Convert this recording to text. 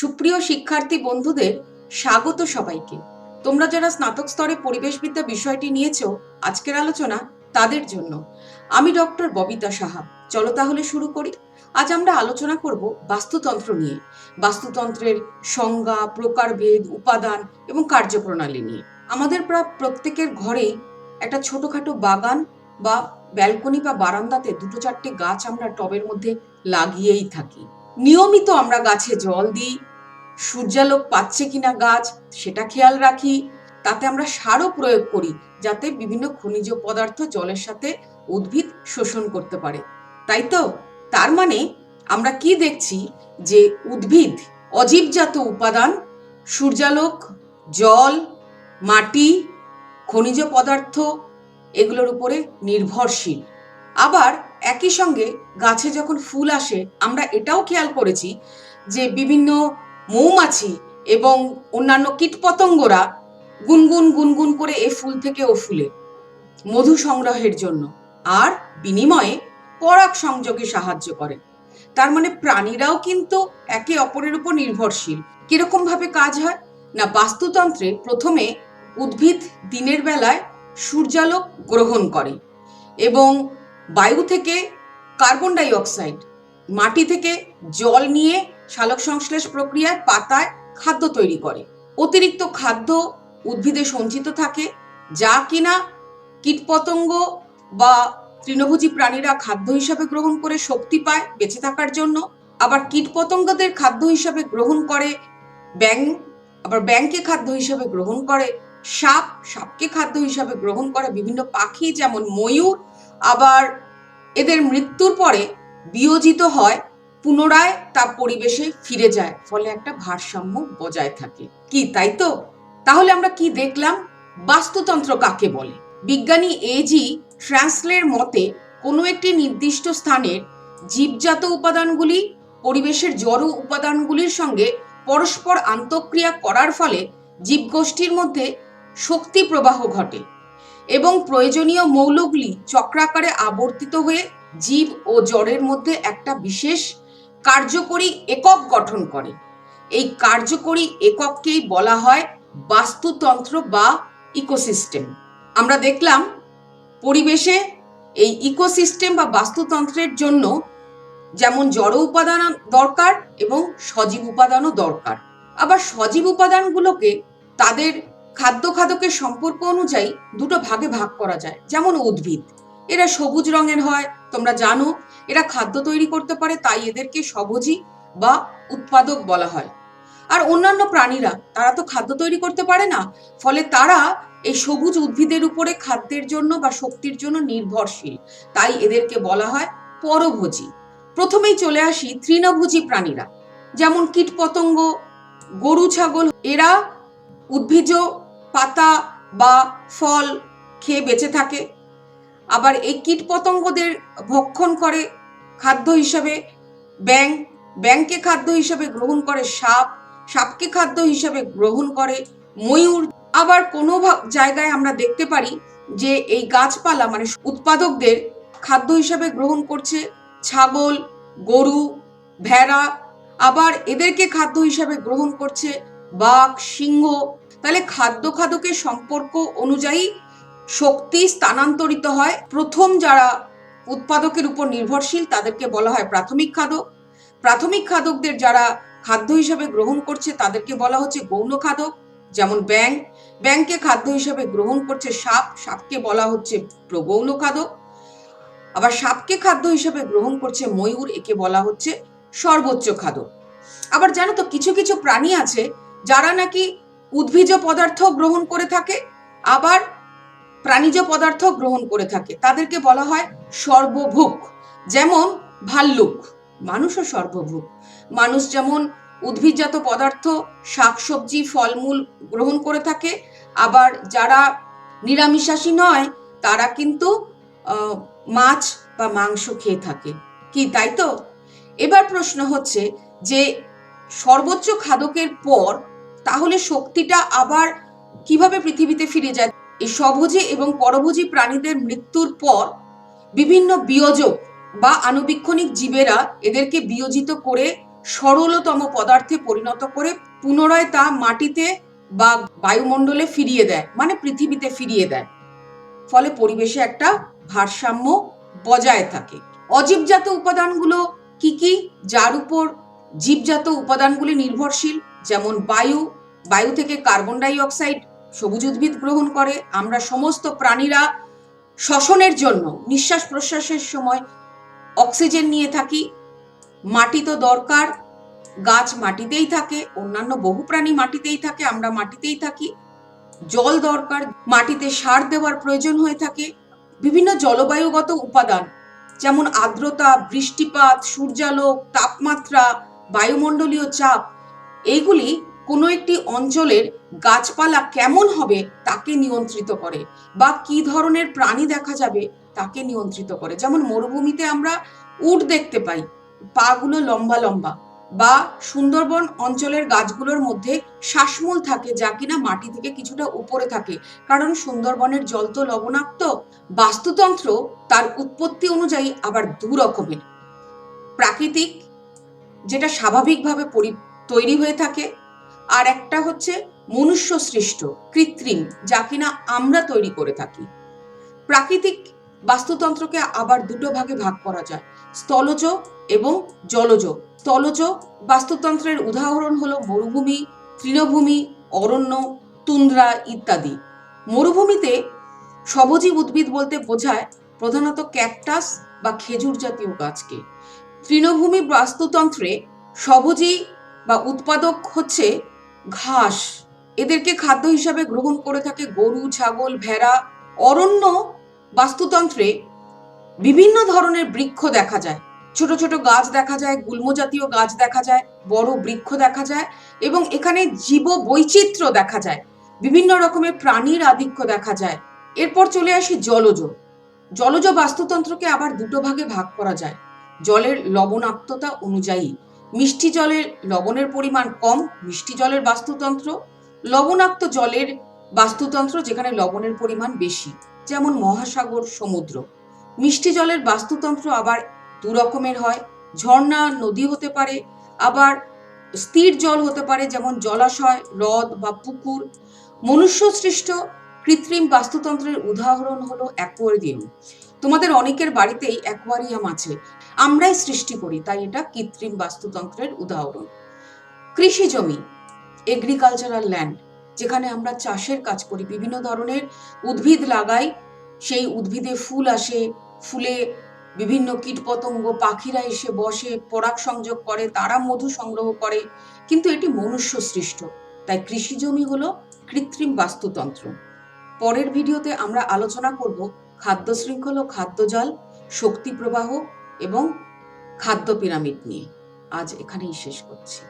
সুপ্রিয় শিক্ষার্থী বন্ধুদের স্বাগত সবাইকে। তোমরা যারা স্নাতক স্তরে পরিবেশবিদ্যা বিষয়টি নিয়েছ, আজকের আলোচনা তাদের জন্য। আমি ডক্টর ববিতা সাহা। চলো তাহলে শুরু করি। আজ আমরা আলোচনা করব বাস্তুতন্ত্র নিয়ে। বাস্তুতন্ত্রের সংজ্ঞা, প্রকারভেদ, উপাদান এবং কার্যপ্রণালী নিয়ে। আমাদের প্রায় প্রত্যেকের ঘরেই একটা ছোটখাটো বাগান বা ব্যালকনি বা বারান্দাতে দুটো চারটে গাছ আমরা টবের মধ্যে লাগিয়েই থাকি। নিয়মিত আমরা গাছে জল দিই সূর্যালোক পাচ্ছে কিনা গাছ, সেটা খেয়াল রাখি। তাতে আমরা সারও প্রয়োগ করি, যাতে বিভিন্ন খনিজ পদার্থ জলের সাথে উদ্ভিদ শোষণ করতে পারে। তাই তো? তার মানে আমরা কি দেখছি? যে উদ্ভিদ, অজীবজাত উপাদান, সূর্যালোক, জল, মাটি, খনিজ পদার্থ, এগুলোর উপরে নির্ভরশীল। আবার একই সঙ্গে গাছে যখন ফুল আসে, আমরা এটাও খেয়াল করেছি যে বিভিন্ন মৌমাছি এবং অন্যান্য কীটপতঙ্গরা গুনগুন গুনগুন করে এ ফুল থেকে ও ফুলে মধু সংগ্রহের জন্য আর বিনিময়ে পরাগ সংযোগে সাহায্য করে। তার মানে প্রাণীরাও কিন্তু একে অপরের উপর নির্ভরশীল। কীরকম ভাবে কাজ হয়? না, বাস্তুতন্ত্রে প্রথমে উদ্ভিদ দিনের বেলায় সূর্যালোক গ্রহণ করে এবং বায়ু থেকে কার্বন ডাই অক্সাইড মাটি থেকে জল নিয়ে সালোক সংশ্লেষ প্রক্রিয়ায় পাতায় খাদ্য তৈরি করে। অতিরিক্ত খাদ্য উদ্ভিদে সঞ্চিত থাকে, যা কিনা কীটপতঙ্গ বা তৃণভোজী প্রাণীরা খাদ্য হিসাবে গ্রহণ করে শক্তি পায় বেঁচে থাকার জন্য। আবার কীটপতঙ্গদের খাদ্য হিসাবে গ্রহণ করে ব্যাং, আবার ব্যাংকে খাদ্য হিসাবে গ্রহণ করে সাপ, সাপকে খাদ্য হিসাবে গ্রহণ করে বিভিন্ন পাখি যেমন ময়ূর, আবার এদের মৃত্যুর পরে বিয়োজিত হয় পুনরায় তা পরিবেশে ফিরে যায়, ফলে একটা ভারসাম্য বজায় থাকে। কি, তাই তো? তাহলে আমরা কি দেখলাম? বাস্তুতন্ত্র কাকে বলে? বিজ্ঞানী এজি ট্রান্সলের মতে, কোনো একটি নির্দিষ্ট স্থানের জীবজাত উপাদানগুলি পরিবেশের জড় উপাদানগুলির সঙ্গে পরস্পর আন্তঃক্রিয়া করার ফলে জীবগোষ্ঠীর মধ্যে শক্তি প্রবাহ ঘটে এবং প্রয়োজনীয় মৌলগুলি চক্রাকারে আবর্তিত হয়ে জীব ও জড়ের মধ্যে একটা বিশেষ কার্যকরী একক গঠন করে। এই কার্যকরী একককেই বলা হয় বাস্তুতন্ত্র বা ইকোসিস্টেম। আমরা দেখলাম, পরিবেশে এই ইকোসিস্টেম বা বাস্তুতন্ত্রের জন্য যেমন জড় উপাদান দরকার এবং সজীব উপাদানও দরকার। আবার সজীব উপাদানগুলোকে তাদের খাদ্য খাদকের সম্পর্ক অনুযায়ী দুটো ভাগে ভাগ করা যায়। যেমন উদ্ভিদ, এরা সবুজ রঙের হয় তোমরা জানো, এরা খাদ্য তৈরি করতে পারে, তাই এদেরকে সবুজী বা উৎপাদক বলা হয়। আর অন্যান্য প্রাণীরা, তারা তো খাদ্য তৈরি করতে পারে না, ফলে তারা এই সবুজ উদ্ভিদের উপরে খাদ্যের জন্য বা শক্তির জন্য নির্ভরশীল। তাই এদেরকে বলা হয় পরভোজী। প্রথমেই চলে আসি তৃণভোজী প্রাণীরা, যেমন কীটপতঙ্গ, গরু, ছাগল। এরা উদ্ভিজ পাতা বা ফল খেয়ে বেঁচে থাকে। আবার এই কীটপতঙ্গদের ভক্ষণ করে খাদ্য হিসাবে ব্যাং, ব্যাংকে খাদ্য হিসাবে গ্রহণ করে সাপ, সাপকে খাদ্য হিসাবে গ্রহণ করে ময়ূর। আবার কোনো জায়গায় আমরা দেখতে পারি যে এই গাছপালা মানে উৎপাদকদের খাদ্য হিসাবে গ্রহণ করছে ছাগল, গরু, ভেড়া। আবার এদেরকে খাদ্য হিসাবে গ্রহণ করছে বাঘ, সিংহ। তাহলে খাদ্য খাদকের সম্পর্ক অনুযায়ী শক্তি স্থানান্তরিত হয়। প্রথম যারা উৎপাদকের উপর নির্ভরশীল, তাদেরকে বলা হয় প্রাথমিক খাদক। প্রাথমিক খাদকদের যারা খাদ্য হিসাবে গ্রহণ করছে, তাদেরকে বলা হচ্ছে গৌণ খাদক, যেমন ব্যাং ব্যাংকে খাদ্য হিসাবে গ্রহণ করছে সাপ, সাপকে বলা হচ্ছে প্রগৌণ খাদক। আবার সাপকে খাদ্য হিসাবে গ্রহণ করছে ময়ূর, একে বলা হচ্ছে সর্বোচ্চ খাদক। আবার জানো তো, কিছু কিছু প্রাণী আছে, যারা নাকি উদ্ভিজ পদার্থ গ্রহণ করে থাকে। আবার প্রাণীজ পদার্থ গ্রহণ করে থাকে। তাদেরকে বলা হয় সর্বভুক যেমন ভাল্লুক, মানুষও সর্বভুক মানুষ যেমন উদ্ভিদজাত পদার্থ, শাকসবজি, ফলমূল গ্রহণ করে থাকে, আবার যারা নিরামিষাশী নয়, তারা কিন্তু মাছ বা মাংস খেয়ে থাকে। কি, তাই তো? এবার প্রশ্ন হচ্ছে যে সর্বোচ্চ খাদকের পর তাহলে শক্তিটা আবার কীভাবে পৃথিবীতে ফিরে যায়? এই স্বভোজী এবং পরভোজী প্রাণীদের মৃত্যুর পর বিভিন্ন বিয়োজক বা আনুবীক্ষণিক জীবেরা এদেরকে বিয়োজিত করে সরলতম পদার্থে পরিণত করে পুনরায় তা মাটিতে বা বায়ুমণ্ডলে ফিরিয়ে দেয় মানে পৃথিবীতে ফিরিয়ে দেয়। ফলে পরিবেশে একটা ভারসাম্য বজায় থাকে। অজীবজাত উপাদানগুলো কি কি? যার উপর জীবজাত উপাদানগুলি নির্ভরশীল, যেমন বায়ু বায়ু থেকে কার্বন ডাই অক্সাইড সবুজ উদ্ভিদ গ্রহণ করে, আমরা সমস্ত প্রাণীরা শ্বসনের জন্য, নিঃশ্বাস প্রশ্বাসের সময় অক্সিজেন নিয়ে থাকি। মাটি তো দরকার, গাছ মাটিতেই থাকে, অন্যান্য বহু প্রাণী মাটিতেই থাকে, আমরা মাটিতেই থাকি। জল দরকার, মাটিতে সার দেওয়ার প্রয়োজন হয়ে থাকে। বিভিন্ন জলবায়ুগত উপাদান, যেমন আর্দ্রতা, বৃষ্টিপাত, সূর্যালোক, তাপমাত্রা, বায়ুমণ্ডলীয় চাপ এইগুলি কোনো একটি অঞ্চলের গাছপালা কেমন হবে তাকে নিয়ন্ত্রিত করে বা কি ধরনের প্রাণী দেখা যাবে তাকে নিয়ন্ত্রিত করে। যেমন মরুভূমিতে আমরা উট দেখতে পাই, পাগুলো লম্বা লম্বা বা সুন্দরবন অঞ্চলের গাছগুলোর মধ্যে শ্বাসমূল থাকে যা কিনা মাটি থেকে কিছুটা উপরে থাকে। কারণ সুন্দরবনের জল তো লবণাক্ত, বাস্তুতন্ত্র তার উৎপত্তি অনুযায়ী আবার দু রকমের। প্রাকৃতিক, যেটা স্বাভাবিকভাবে পরি- তৈরি হয়ে থাকে আর একটা হচ্ছে মনুষ্য সৃষ্ট, কৃত্রিম, যা কিনা আমরা তৈরি করে থাকি। প্রাকৃতিক বাস্তুতন্ত্রকে আবার দুটো ভাগে ভাগ করা যায়, স্থলজ এবং জলজ। স্থলজ বাস্তুতন্ত্রের উদাহরণ হলো মরুভূমি, তৃণভূমি, অরণ্য, তুন্দ্রা ইত্যাদি। মরুভূমিতে সবজীব উদ্ভিদ বলতে বোঝায় প্রধানত ক্যাকটাস বা খেজুর জাতীয় গাছকে। তৃণভূমি বাস্তুতন্ত্রে সবজি বা উৎপাদক হচ্ছে ঘাস। এদেরকে খাদ্য হিসাবে গ্রহণ করে থাকে গরু, ছাগল, ভেড়া, অরণ্য বাস্তুতন্ত্রে বিভিন্ন ধরনের বৃক্ষ দেখা যায়। ছোট ছোট গাছ দেখা যায়, গুল্ম জাতীয় গাছ দেখা যায়, বড় বৃক্ষ দেখা যায় এবং এখানে জীব বৈচিত্র্য দেখা যায়। বিভিন্ন রকমের প্রাণীর আধিক্য দেখা যায়। এরপর চলে আসি জলজ। জলজ বাস্তুতন্ত্রকে আবার দুটো ভাগে ভাগ করা যায়। জলের লবণাক্ততা অনুযায়ী। মিষ্টি জলের, লবণের পরিমাণ কম, মিষ্টি জলের বাস্তুতন্ত্র, লবণাক্ত জলের বাস্তুতন্ত্র যেখানে লবণের পরিমাণ বেশি, যেমন মহাসাগর, সমুদ্র। মিষ্টি জলের বাস্তুতন্ত্র আবার দু রকমের হয়, ঝর্ণা নদী হতে পারে, আবার স্থির জল হতে পারে, যেমন জলাশয়, হ্রদ বা পুকুর। মনুষ্য সৃষ্ট কৃত্রিম বাস্তুতন্ত্রের উদাহরণ হলো অ্যাকোয়ারিয়াম। তোমাদের অনেকের বাড়িতেই অ্যাকোয়ারিয়াম আছে। আমরাই সৃষ্টি করি, তাই এটা কৃত্রিম বাস্তুতন্ত্রের উদাহরণ। কৃষি জমি এগ্রিকালচারাল ল্যান্ড যেখানে আমরা চাষের কাজ করি, বিভিন্ন ধরনের উদ্ভিদ লাগাই, সেই উদ্ভিদে ফুল আসে, ফুলে বিভিন্ন কীটপতঙ্গ, পাখিরা এসে বসে, পরাগ সংযোগ করে, তারা মধু সংগ্রহ করে, কিন্তু এটি মনুষ্য সৃষ্ট। তাই কৃষি জমি হলো কৃত্রিম বাস্তুতন্ত্র। পরের ভিডিওতে আমরা আলোচনা করব খাদ্য শৃঙ্খল ও খাদ্যজাল শক্তি প্রবাহ এবং খাদ্য পিরামিড নিয়ে। আজ এখানেই শেষ করছি।